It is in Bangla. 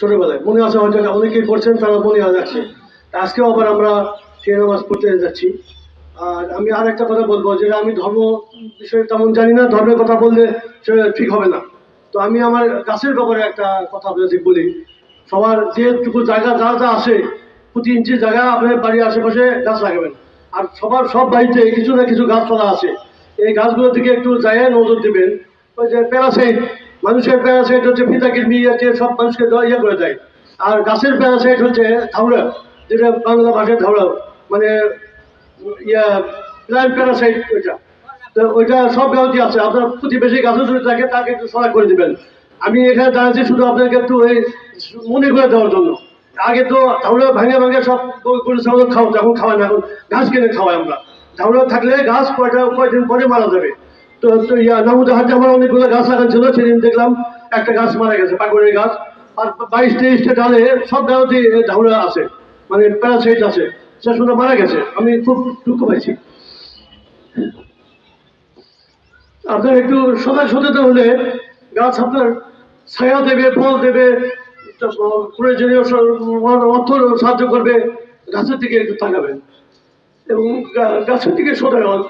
ছোটবেলায়। মনে আছে হয়তো অনেকেই পড়ছেন তারা মনে রাখছে আজকেও আবার আমরা সেই নামাজ পড়তে যাচ্ছি। আর আমি আর একটা কথা বলব যেটা আমি ধর্ম বিষয়ে তেমন জানি না, ধর্মের কথা বললে সেটা ঠিক হবে না। তো আমি আমার গাছের ব্যাপারে একটা কথা যদি বলি। সবার যেটুকু জায়গা যা যা আছে, প্রতি ইঞ্চি জায়গা আপনার বাড়ির আশেপাশে গাছ লাগাবেন। আর সবার সব বাড়িতে কিছু না কিছু গাছপালা আছে। এই গাছগুলোর দিকে একটু জায়গায় নজর দিবেন। ওই যে প্যারাসাইট মানুষের প্যারাসাইট হচ্ছে ফিতাকির আছে সব মানুষকে ইয়ে করে দেয়। আর গাছের প্যারাসাইট হচ্ছে ধাউড়া যেটা বাংলা ভাষায় ধাউড়া মানে ইয়া প্ল্যান্ট প্যারাসাইট ওইটা। তো ওইটা সব গাছই আছে। আপনার প্রতিবেশী গাছও যদি থাকে, তাকে একটু সহায় করে দিবেন। আমি এখানে দাঁড়াচ্ছি শুধু আপনাকে একটু ওই মনে করে দেওয়ার জন্য। আগে তো ধাউড়া ভাঙে ভাঙে সব গরু ছাগল খাওয়া এখন খাওয়াই না, এখন ঘাস কিনে খাওয়াই আমরা। ধাউড়া থাকলে গাছ কয়টা, কয়দিন পরে মারা যাবে। তো অনেকগুলো গাছ লাগানো ছিল সেদিন দেখলাম একটা গাছ মারা গেছে গাছ। আর বাইশ তেইশটা ডালে মানে আছে, সে মারা গেছে। আমি খুব দুঃখ আপনার একটু সজাগ সচেতন হলে গাছ আপনার ছায়া দেবে, ফল দেবে, প্রয়োজনীয় অর্থ সাহায্য করবে, গাছের দিকে একটু তাকাবেন। এবং গাছের দিকে সদয় হন।